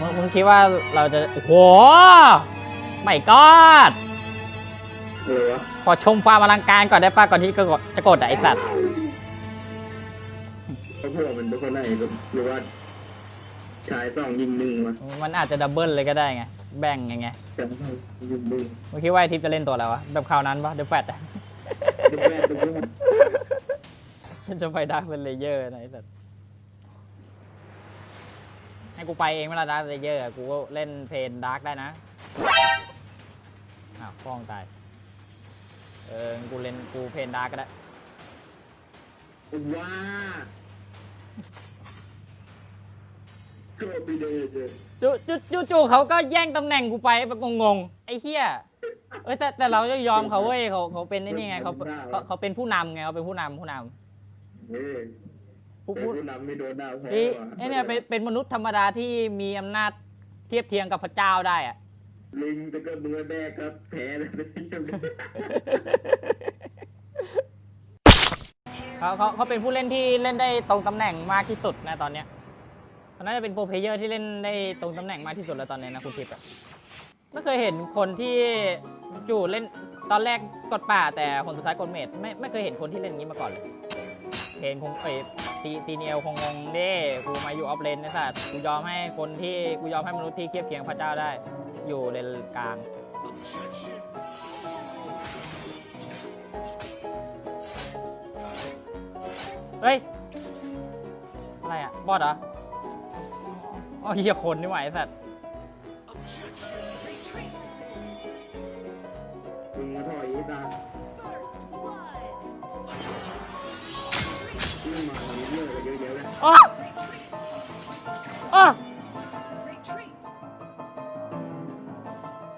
มึงมึงคิดว่าเราจะ โอ้โหไม่กอดเออวะขอชมความอลังการก่อนได้ป่ะก่อนที่จะกดจะกดอะไอสัตว์เขาพูดว่ามันเป็นคนไหนก็หรือว่าชายต้องยิงหนึ่งวะมันอาจจะดับเบิลเลยก็ได้ไง แบ่งไงไงแต่ไม่ยิงหนึ่งมึงคิดว่าไอทิปจะเล่นตัวอะไรวะ แบบคราวนั้นปะเดอะแฟตอะเด็กแรกเด็กแรกฉันจะไปดาร์กเป็นเลเยอร์นะไอสัตว์ ให้กูไปเองเวลาดาร์กเลเยอร์กูก็เล่นเพนดาร์กได้นะอ้าวฟ้องตาย เออ กูเล่นกูเพนดาร์กก็ได้ว้าโคตรปีเดย์เลยจู่จู่จู่จู่เขาก็แย่งตำแหน่งกูไปแบบงงๆไอ้เหี้ยเอ้ยแต่แต่เราจะยอมเขาเว้ยเขาเขาเป็นไอ้นี่ไงเขาเขาเขาเป็นผู้นำไงเขาเป็นผู้นำผู้นำเฮ้ย ผู้แต่ผู้ผู้นำไม่โดนดาวแพ้ไอ้ว่ะไอ้เนี่ยเป็นเป็นมนุษย์ธรรมดาที่มีอำนาจเทียบเทียงกับพระเจ้าได้อะลิงแต่ก็มือแรกครับแพ้เลยเขาเขาเขาเป็นผู้เล่นที่เล่นได้ตรงตำแหน่งมากที่สุดนะตอนเนี้ยเขาน่าจะเป็นโปรเพลเยอร์ที่เล่นได้ตรงตำแหน่งมากที่สุดแล้วตอนนี้นะคุณทิพย์อะไม่เคยเห็นคนที่จู่เล่นตอนแรกกดป่าแต่คนสุดท้ายกดเมดไม่ไม่เคยเห็นคนที่เล่นอย่างนี้มาก่อนเลย เห็นคงเอ้ยตีตีเนียวคงงงเด้กูมาอยู่ออฟเลนนะสัตว์กูยอมให้คนที่กูยอมให้มนุษย์ที่เทียบเคียงพระเจ้าได้ อยู่เลนกลางเฮ้ย อะไรอะ บอดเหรออ๋อเฮียคนนี่หว่าไอ้สัตว์ อะๆเลยอ๋ออ๋อ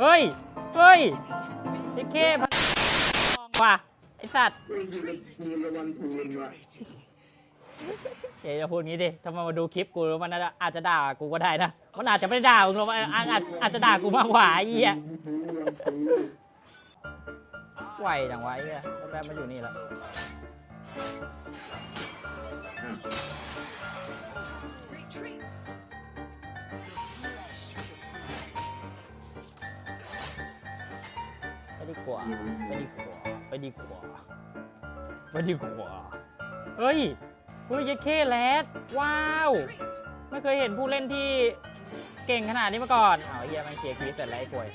เฮ้ย เฮ้ยไอ้เคพันทองว่ะไอสัตว์เดี๋ยวจะพูดงี้ดิถ้ามันมาดูคลิปกูแล้วมันอาจจะด่ากูก็ได้นะ มันอาจจะไม่ได้ด่ามึงหรอกมันอาจอาจจะด่ากูมากกว่าไอ้เหี้ยไหวจังวะไอ้เหี้ยแป๊บมาอยู่นี่แล้ว ไปดีกว่า ไปดีกว่า ไปดีกว่า ไปดีกว่า เฮ้ยเฮ้ยเยเคแรดว้าว ไม่เคยเห็นผู้เล่นที่เก่งขนาดนี้มาก่อน เอาเฮียมันเคลียร์คลิปเสร็จแล้วไอ้ป่วย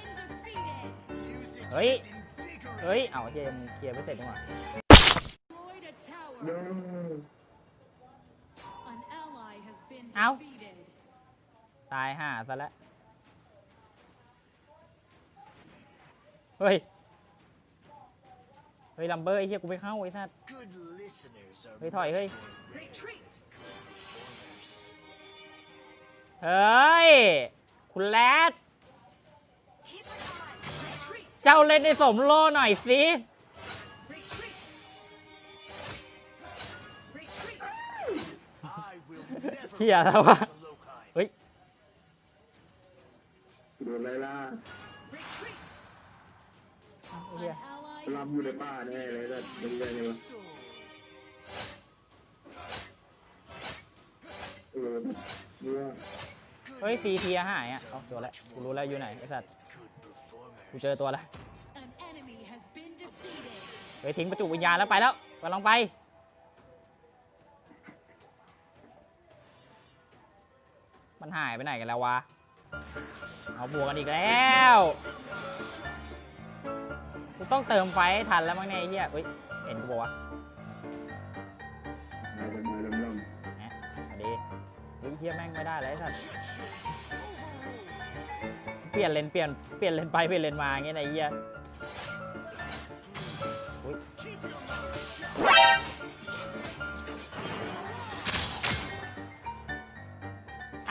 เฮ้ย เฮ้ย เอาเฮียมันเคลียร์ไม่เสร็จนี่หว่า เด้อ An ally has been Ow. defeated. ตายห่าซะแล้ว เฮ้ย เฮ้ยลัมเบอร์ไอ้เฮียกูไม่เข้าไอ้สัสเฮ้ยถอยเฮ้ย เฮ้ย คุณแรดเจ้าเล่นในสมโลหน่อยสิ เฮียแล้ววะ to Lokai. เฮ้ยโดนไล่ล่า Retreat. เฮีย An ally ลา has บอยู่ใน been ป่าแน่เลย defeated. แต่เป็นยังไงวะ Soul. เออเนี่ยเฮ้ยซีเทียหายอะเอาตัวละกูรู้แล้วอยู่ไหนไอ้สัตว์ Good performers. กูเจอตัวละ An enemy has been defeated. เฮ้ยทิ้งประจุวิญญาณแล้วไปแล้วไปลองไป มันหายไปไหนกันแล้ววะ เอาบวกกันอีกแล้วกูต้องเติมไฟให้ทันแล้วมั้งเนี่ยไอ้เหี้ยเฮ้ย เห็นกูบอกว่ามาลงมาลงลงแหมมาดีเฮ้ยเหี้ยแม่งไม่ได้เลยไอ้สัตว์เปลี่ยนเลนเปลี่ยน เปลี่ยนเลนไปเปลี่ยนเลนมาอย่างเงี้ยนะไอ้เหี้ย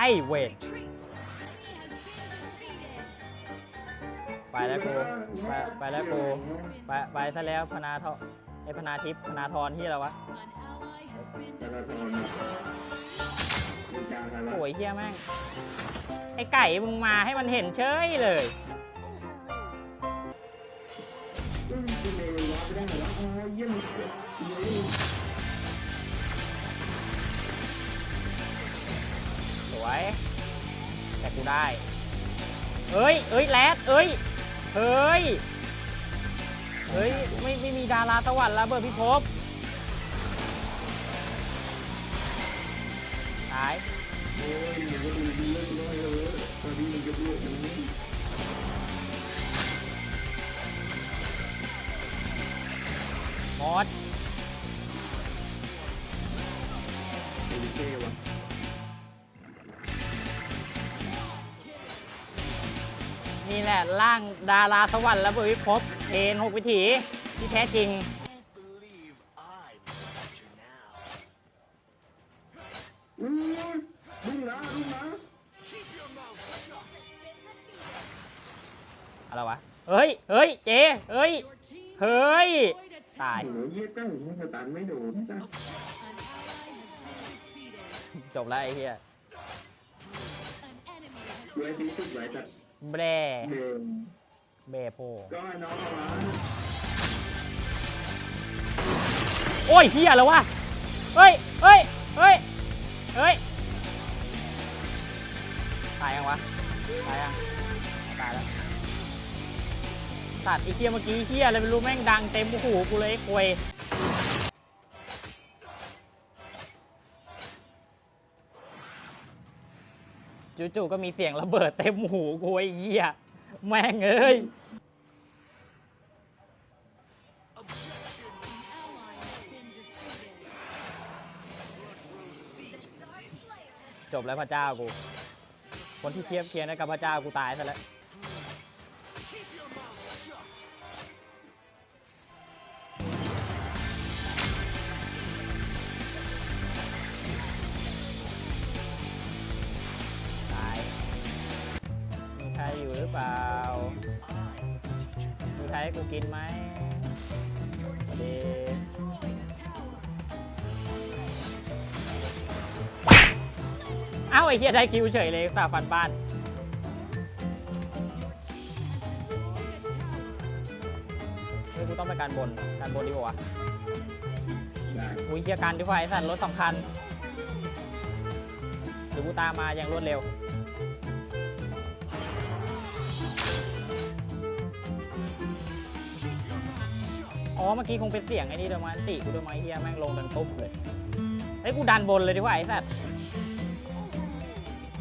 ไอ้เวทไปแล้วกูไปไปแล้วกูไปไปซะแล้วพนาทไอพนาทิพย์พนาทรที่อะไรวะ An ally has been แต่ละตอน defeated. เป็นการอะไรโอ้ยเฮียแม่ง ไอไก่มึงมาให้มันเห็นเฉยเลยอืมคุณเวย แต่กูได้ เอ้ย เอ้ยแรดเอ้ย เฮ้ย เฮ้ย ไม่ไม่มีดาราสวรรค์ล้วเบอร์พิภพตายโอ้ยมันก็มีเลือดน้อยเลยตอนเลือดน้อยมอสเอลิเก้วะ นี่แหละร่างดาราสวรรค์และบร์พิภพเอนหกวิถีที่แท้จริงอู้ยลุงนะลุงนะอะไรวะ เฮ้ย เฮ้ย เจ เฮ้ย เฮ้ย ตาย โอ้ยเยี่ยเจ้าผมสตันไม่โดนจ้ะจบแล้วไอ้เหี้ย An enemy has ไว้ที่สุดไว้จ้ะ แบร่เดิมแบร่โพก็ให้น้องเอามาโอ้ยเหี้ยแล้ววะเฮ้ยเฮ้ยเฮ้ยเฮ้ยตายยังวะตายยังตายแล้วตัดไอ้เหี้ยเมื่อกี้เหี้ยอะไรไม่รู้แม่งดังเต็มหูกูเลยไอ้ควย จู่ๆก็มีเสียงระเบิดเต็มหูกูไอ้เหี้ยแม่งเอ้ยจบแล้วพระเจ้ากู คนที่เทียบเคียงกับพระเจ้ากูตายซะแล้ว เปล่ามีใครให้กูกินไหมเดเอ้าไอ้เหี้ยได้คิวเฉยเลยฝ่าฟันบ้าน Your team has destroyed a tower. เฮ้ยกูต้องไปการบน การบนดีกว่าวะได้กูเคลียร์การดีกว่าไอ้สัตว์รถสำคัญหรือกูตามมาอย่างรวดเร็ว อ๋อ เมื่อกี้คงเป็นเสียงไอ้นี่โดยมาอันติกูโดยมาไอ้เฮียแม่งลงดังตุ๊บเลยเฮ้กูดันบนเลยดีกว่าไอ้สัตว์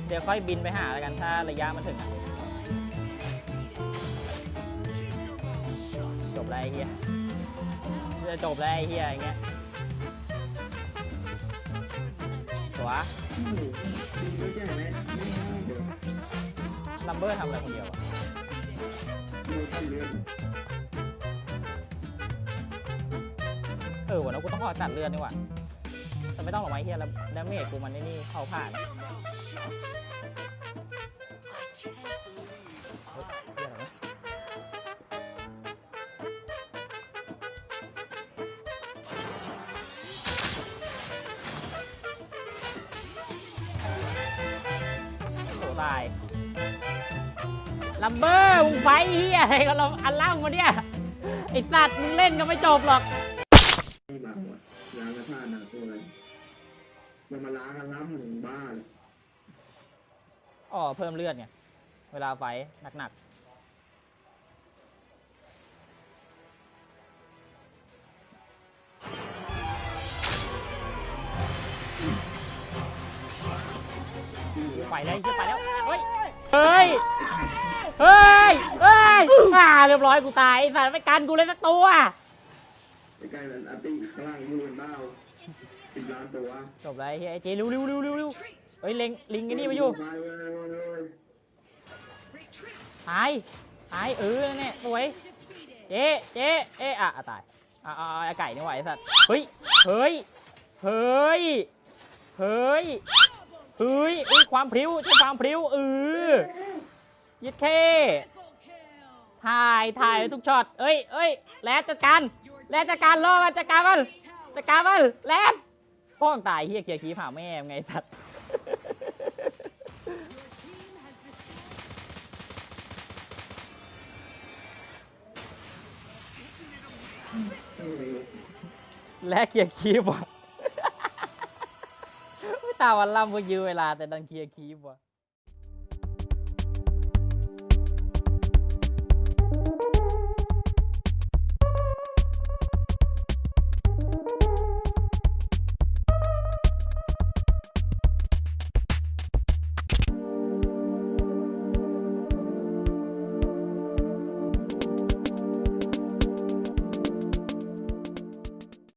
เดี๋ยวค่อยบินไปหาแล้วกันถ้าระยะมันถึงอะจบแล้วไอ้เฮียจะจบแล้วไอ้เฮียอย่างเงี้ยตัวโอ้โหดีไม่ใช่ไหมไม่ใช่เดี๋ยวลัมเบอร์ทำอะไรคนเดียวอะ องเออวันนั้นกูต้องขอตัดเลือดนี่ว่าแต่ไม่ต้องหรอกไอ้เฮียแล้วดาเมจกูมันนี่นี่เข้าผ่านตายลัมเบอร์มึงไฟเฮียอะไรกันเราอันล่างมาเนี่ยไอสัตว์มึงเล่นก็ไม่จบหรอก เพิ่มเลือดไงเวลาไฟท์หนักๆไปแล้วไอ้เหี้ยไปแล้ว เฮ้ย เฮ้ย เฮ้ย เฮ้ยอ่าเรียบร้อยกูตายไอ้สัตว์ไม่กันกูเลยสักตัวใกล้ๆนั้นอาติข้างล่างยูนบ้าติดล้านตัว จบแล้วไอ้เหี้ยไอ้เจเร็วเร็วเร็วเร็วเร็ว เฮ้ยเล็งลิงไอ้นี่มาอยู่ไปเลย retreat. ตายตายเออเนี่ยสวยเจ๊เจ๊เอ๊ะอะตายอะอะไก่นี่ไหวสัตว์เฮ้ยเฮ้ยเฮ้ยเฮ้ยเฮ้ยอุ้ยความพริ้วใช่ความพริ้วเออยิดเคถ่ายถ่ายทุกช็อตเอ้ยเอ้ยแลดจัดการแลดจัดการล่อมันจัดการมันจัดการมันแลดพ่องตายเฮียเกียร์คีผ่าแม่ไงสัตว์ และเคียร์คีบว่ะ ไม่ตาวันล่ำก็ยื้อเวลาแต่ดันเคียร์คีบว่ะ